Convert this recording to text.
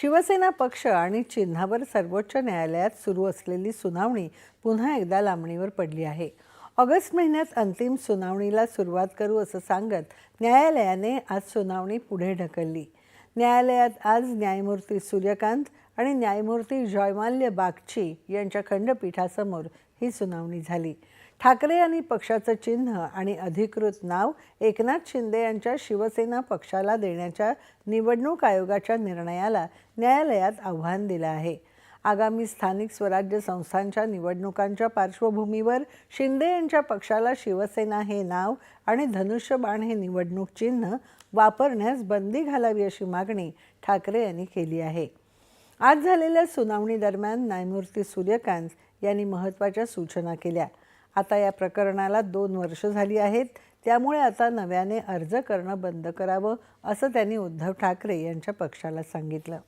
शिवसेना पक्ष आणि चिन्हावर सर्वोच्च न्यायालयात सुरू असलेली सुनावणी पुन्हा एकदा लांबणीवर पडली आहे. ऑगस्ट महिन्यात अंतिम सुनावणीला सुरुवात करू असं सांगत न्यायालयाने आज सुनावणी पुढे ढकलली. न्यायालयात आज न्यायमूर्ती सूर्यकांत आणि न्यायमूर्ती जयमाल्य बागची यांच्या खंडपीठासमोर ही सुनावणी झाली. ठाकरे यांनी पक्षाचं चिन्ह आणि अधिकृत नाव एकनाथ शिंदे यांच्या शिवसेना पक्षाला देण्याच्या निवडणूक आयोगाच्या निर्णयाला न्यायालयात आव्हान दिलं आहे. आगामी स्थानिक स्वराज्य संस्थांच्या निवडणुकांच्या पार्श्वभूमीवर शिंदे यांच्या पक्षाला शिवसेना हे नाव आणि धनुष्यबाण हे निवडणूक चिन्ह वापरण्यास बंदी घालावी अशी मागणी ठाकरे यांनी केली आहे. आज झालेल्या सुनावणी दरम्यान न्यायमूर्ती सूर्यकांत यांनी महत्त्वाच्या सूचना केल्या. आता या प्रकरणाला दोन वर्ष झाली आहेत. त्यामुळे आता नव्याने अर्ज करणं बंद करावं असं त्यांनी उद्धव ठाकरे यांच्या पक्षाला सांगितलं.